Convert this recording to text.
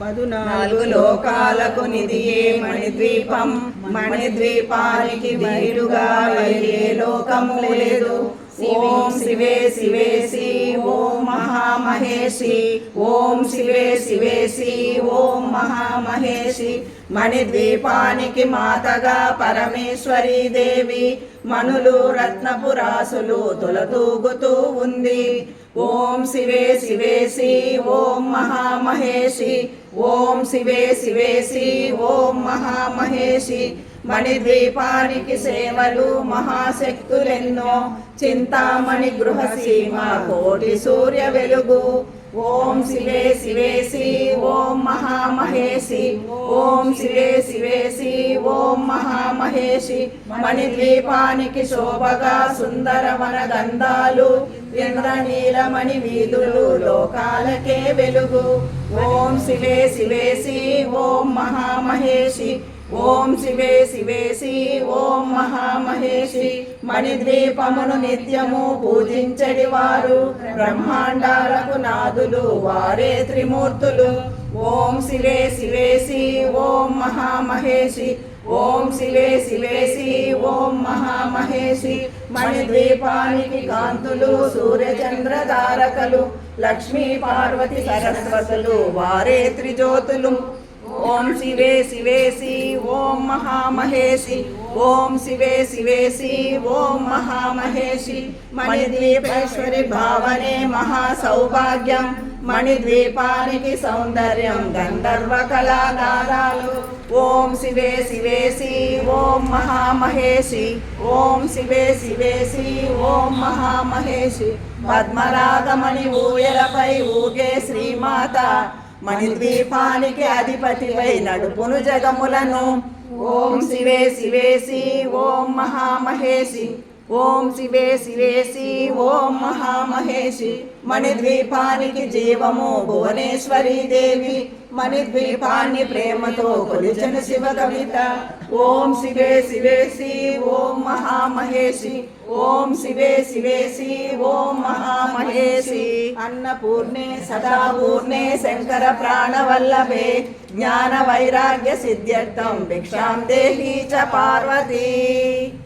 పదునాలుగు లోకాలకు నిధియే మణిద్వీపం. మణిద్వీపానికి వీరుగా వెళ్ళే లోకము లేదు. ఓం శివే శివేసి ఓం మహామహేషి ఓం శివే శివేసి ఓం మహామహేషి మణిద్వీపానికి మాతగా పరమేశ్వరీ దేవి. మనులు రత్నపురాసులు తొలతూగుతూ ఉంది. ఓం శివే శివేసి ఓం మహామహేషి ఓం శివే శివేసి ఓం మహామహేషి మణిద్వీపానికి సేవలు మహాశక్తులెన్నో చింతామణి గృహసీమ కోటి సూర్య వెలుగు. ఓం శివే శివేసి ఓం మహామహేషి ఓం శివే శివేసి ఓం మహామహేషి మణిద్వీపానికి శోభగా సుందర వనగంధాలు ఇంద్రనీలమణి వీధులు లోకాలకే వెలుగు. ఓం శివే శివేసి ఓం మహామహేషి ఓం శివే శివేసి ఓం మహామహేషి మణిద్వీపమును నిత్యము పూజించడి వారు. బ్రహ్మాండాలకు నాదులు వారే త్రిమూర్తులు. ఓం శివే శివేసి ఓం మహామహేషి ఓం శివే శివేసి ఓం మహామహేషి మణిద్వీపానికి కాంతులు సూర్యచంద్ర తారకలు లక్ష్మీ పార్వతి సరస్వతులు వారే త్రిజ్యోతులు. ఓం శివే శివేసి ఓం మహామహేషి ఓం శివే శివేసి ఓం మహామహేషి మణిద్వీపేశ్వరి భావనే మహా సౌభాగ్యం మణిద్వీపానికి సౌందర్యం గంధర్వ కళాగారాలు ఓం శివే శివేసి ఓం మహామహేషి ఓం శివే శివేసి ఓం మహామహేషి పద్మరాగమణి ఊయలపై ఊగే శ్రీమాత. మణిద్వీపానికి అధిపతివై నడుపును జగములను. ఓం శివే శివేసి ఓం మహామహేషి ఓం శివే శివేసి ఓం మహామహేషి మణిద్వీపానికి జీవము భువనేశ్వరీ దేవి. మణిద్వీపాన్ని ప్రేమతో కొలిచిన శివ కవిత. ఓం శివే శివేసి ఓం మహామహేషి ఓం శివే శివేసి ఓం మహామహేషి అన్నపూర్ణే సదా పూర్ణే శంకర ప్రాణవల్లభే. జ్ఞాన వైరాగ్య సిద్ధ్యర్థం భిక్ష तेषां देहि च पार्वती।